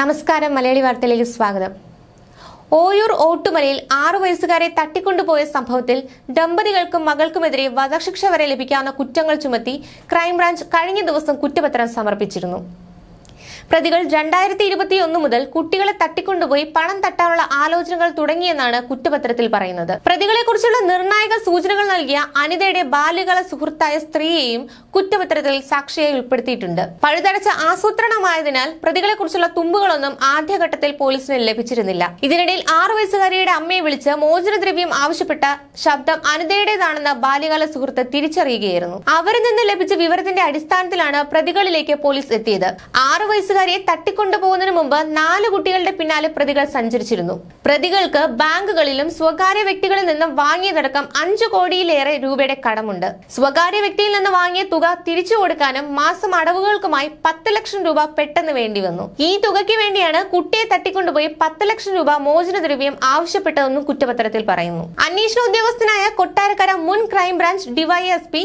നമസ്കാരം മലയാളി വാർത്തയിലേക്ക് സ്വാഗതം. ഓയൂർ ഓട്ടുമലയിൽ ആറു വയസ്സുകാരെ തട്ടിക്കൊണ്ടുപോയ സംഭവത്തിൽ ദമ്പതികൾക്കും മകൾക്കുമെതിരെ വധശിക്ഷ വരെ ലഭിക്കാവുന്ന കുറ്റങ്ങൾ ചുമത്തി ക്രൈംബ്രാഞ്ച് കഴിഞ്ഞ ദിവസം കുറ്റപത്രം സമർപ്പിച്ചിരുന്നു. പ്രതികൾ രണ്ടായിരത്തി ഇരുപത്തി ഒന്ന് മുതൽ കുട്ടികളെ തട്ടിക്കൊണ്ടുപോയി പണം തട്ടാനുള്ള ആലോചനകൾ തുടങ്ങിയെന്നാണ് കുറ്റപത്രത്തിൽ പറയുന്നത്. പ്രതികളെക്കുറിച്ചുള്ള നിർണായക സൂചനകൾ നൽകിയ അനിതയുടെ ബാല്യകാല സുഹൃത്തായ സ്ത്രീയെയും കുറ്റപത്രത്തിൽ സാക്ഷിയായി ഉൾപ്പെടുത്തിയിട്ടുണ്ട്. പഴുതടച്ച ആസൂത്രണമായതിനാൽ പ്രതികളെക്കുറിച്ചുള്ള തുമ്പുകളൊന്നും ആദ്യഘട്ടത്തിൽ പോലീസിന് ലഭിച്ചിരുന്നില്ല. ഇതിനിടയിൽ ആറു വയസ്സുകാരിയുടെ അമ്മയെ വിളിച്ച് മോചനദ്രവ്യം ആവശ്യപ്പെട്ട ശബ്ദം അനിതയുടേതാണെന്ന ബാല്യകാല സുഹൃത്ത് തിരിച്ചറിയുകയായിരുന്നു. അവരിൽ നിന്ന് ലഭിച്ച വിവരത്തിന്റെ അടിസ്ഥാനത്തിലാണ് പ്രതികളിലേക്ക് പോലീസ് എത്തിയത്. ആറു വയസ്സുകാരിയെ തട്ടിക്കൊണ്ടുപോകുന്നതിന് മുമ്പ് നാല് കുട്ടികളുടെ പിന്നാലെ പ്രതികൾ സഞ്ചരിച്ചിരുന്നു. പ്രതികൾക്ക് ബാങ്കുകളിലും സ്വകാര്യ വ്യക്തികളിൽ നിന്നും വാങ്ങിയതടക്കം അഞ്ചു കോടിയിലേറെ രൂപയുടെ കടമുണ്ട്. സ്വകാര്യ വ്യക്തിയിൽ നിന്ന് വാങ്ങിയ തുക തിരിച്ചു കൊടുക്കാനും മാസം അടവുകൾക്കുമായി പത്ത് ലക്ഷം രൂപ പെട്ടെന്ന് വേണ്ടി വന്നു ഈ തുകയ്ക്ക് വേണ്ടിയാണ് കുട്ടിയെ തട്ടിക്കൊണ്ടുപോയി പത്ത് ലക്ഷം രൂപ മോചനദ്രവ്യം ആവശ്യപ്പെട്ടതെന്നും കുറ്റപത്രത്തിൽ പറയുന്നു. അന്വേഷണ ഉദ്യോഗസ്ഥനായ കൊട്ടാരക്കര മുൻ ക്രൈംബ്രാഞ്ച് ഡിവൈഎസ്പി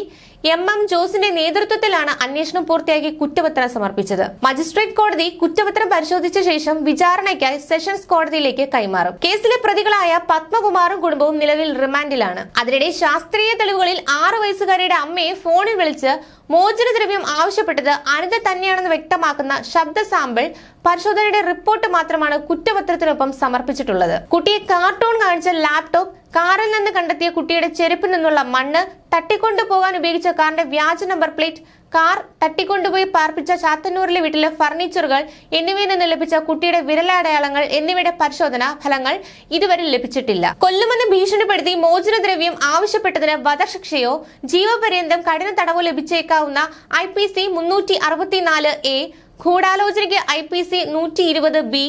എം എം ജോസിന്റെ നേതൃത്വത്തിലാണ് അന്വേഷണം പൂർത്തിയാക്കി കുറ്റപത്രം സമർപ്പിച്ചത്. മജിസ്ട്രേറ്റ് കോടതി കുറ്റപത്രം പരിശോധിച്ച ശേഷം വിചാരണയ്ക്കായി സെഷൻസ് കോടതിയിലേക്ക് കൈമാറും. കേസിലെ പ്രതികളായ പത്മകുമാറും കുടുംബവും നിലവിൽ റിമാൻഡിലാണ്. അതിനിടെ ശാസ്ത്രീയ തെളിവുകളിൽ ആറു വയസ്സുകാരിയുടെ അമ്മയെ ഫോണിൽ വിളിച്ച് മോചനദ്രവ്യം ആവശ്യപ്പെട്ടത് അനിത തന്നെയാണെന്ന് വ്യക്തമാക്കുന്ന ശബ്ദ സാമ്പിൾ പരിശോധനയുടെ റിപ്പോർട്ട് മാത്രമാണ് കുറ്റപത്രത്തിനൊപ്പം സമർപ്പിച്ചിട്ടുള്ളത്. കുട്ടിയെ കാർട്ടൂൺ കാണിച്ച ലാപ്ടോപ്പ് കാറിൽ നിന്ന് കണ്ടെത്തിയ കുട്ടിയുടെ ചെരുപ്പിൽ നിന്നുള്ള മണ്ണ് തട്ടിക്കൊണ്ടു പോകാൻ ഉപയോഗിച്ച കാറിന്റെ വ്യാജ നമ്പർ പ്ലേറ്റ് കാർ തട്ടിക്കൊണ്ടുപോയി പാർപ്പിച്ച ചാത്തന്നൂരിലെ വീട്ടിലെ ഫർണിച്ചറുകൾ എന്നിവയിൽ നിന്ന് ലഭിച്ച കുട്ടിയുടെ വിരലടയാളങ്ങൾ എന്നിവയുടെ പരിശോധന ഫലങ്ങൾ ഇതുവരെ ലഭിച്ചിട്ടില്ല. കൊല്ലുമെന്ന് ഭീഷണിപ്പെടുത്തി മോചനദ്രവ്യം ആവശ്യപ്പെട്ടതിന് വധശിക്ഷയോ ജീവപര്യന്തം കഠിന തടവോ ലഭിച്ചേക്കാവുന്ന ഐ പി സി മുന്നൂറ്റി അറുപത്തിനാല് എ ഗൂഢാലോചനയ്ക്ക് ഐ പി സി നൂറ്റി ഇരുപത് ബി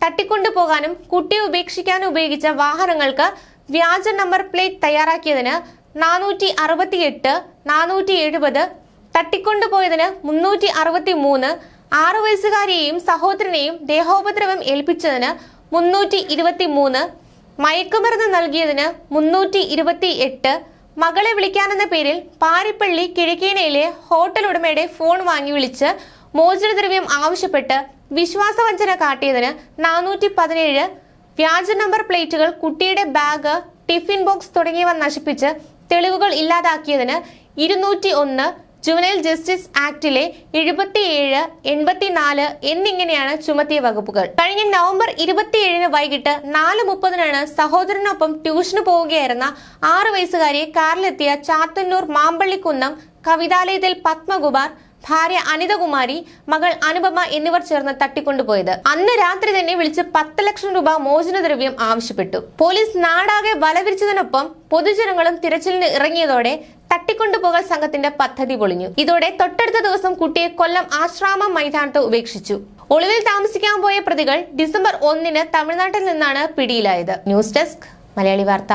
തട്ടിക്കൊണ്ടുപോകാനും കുട്ടിയെ ഉപേക്ഷിക്കാനും ഉപയോഗിച്ച വാഹനങ്ങൾക്ക് വ്യാജ നമ്പർ പ്ലേറ്റ് തയ്യാറാക്കിയതിന് നാനൂറ്റി അറുപത്തിയെട്ട് നാനൂറ്റി എഴുപത് തട്ടിക്കൊണ്ടുപോയതിന് മുന്നൂറ്റി അറുപത്തി മൂന്ന് ആറു വയസ്സുകാരിയെയും സഹോദരനെയും ദേഹോപദ്രവം ഏൽപ്പിച്ചതിന് മുന്നൂറ്റി ഇരുപത്തി മൂന്ന് മയക്കുമരുന്ന് നൽകിയതിന് മുന്നൂറ്റി ഇരുപത്തി എട്ട് മകളെ വിളിക്കാനെന്ന പേരിൽ പാരിപ്പള്ളി കിഴക്കേനയിലെ ഹോട്ടൽ ഉടമയുടെ ഫോൺ വാങ്ങി വിളിച്ച് മോചനദ്രവ്യം ആവശ്യപ്പെട്ട് വിശ്വാസവഞ്ചന കാട്ടിയതിന് നാനൂറ്റി പതിനേഴ് വ്യാജ നമ്പർ പ്ലേറ്റുകൾ കുട്ടിയുടെ ബാഗ് ടിഫിൻ ബോക്സ് തുടങ്ങിയവ നശിപ്പിച്ച് തെളിവുകൾ ഇല്ലാതാക്കിയതിന് ഇരുന്നൂറ്റി ഒന്ന് ജുവനൈൽ ജസ്റ്റിസ് ആക്ടിലെ എഴുപത്തിയേഴ് എൺപത്തിനാല് എന്നിങ്ങനെയാണ് ചുമത്തിയ വകുപ്പുകൾ. കഴിഞ്ഞ നവംബർ ഇരുപത്തിയേഴിന് വൈകിട്ട് നാല് മുപ്പതിനാണ് സഹോദരനൊപ്പം ട്യൂഷന് പോവുകയായിരുന്ന ആറ് വയസ്സുകാരിയെ കാറിലെത്തിയ ചാത്തന്നൂർ മാമ്പള്ളിക്കുന്നം കവിതാലയത്തിൽ പത്മകുമാർ ഭാര്യ അനിതകുമാരി മകൾ അനുപമ എന്നിവർ ചേർന്ന് തട്ടിക്കൊണ്ടുപോയത്. അന്ന് രാത്രി തന്നെ വിളിച്ച് പത്ത് ലക്ഷം രൂപ മോചനദ്രവ്യം ആവശ്യപ്പെട്ടു. പോലീസ് നാടാകെ വലവിരിച്ചതിനൊപ്പം പൊതുജനങ്ങളും തിരച്ചിലിന് ഇറങ്ങിയതോടെ തട്ടിക്കൊണ്ടുപോകൽ സംഘത്തിന്റെ പദ്ധതി പൊളിഞ്ഞു. ഇതോടെ തൊട്ടടുത്ത ദിവസം കുട്ടിയെ കൊല്ലം ആശ്രാമം മൈതാനത്ത് ഉപേക്ഷിച്ചു. ഒളിവിൽ താമസിക്കാൻ പോയ പ്രതികൾ ഡിസംബർ ഒന്നിന് തമിഴ്നാട്ടിൽ നിന്നാണ് പിടിയിലായത്. ന്യൂസ് ഡെസ്ക് മലയാളി വാർത്ത.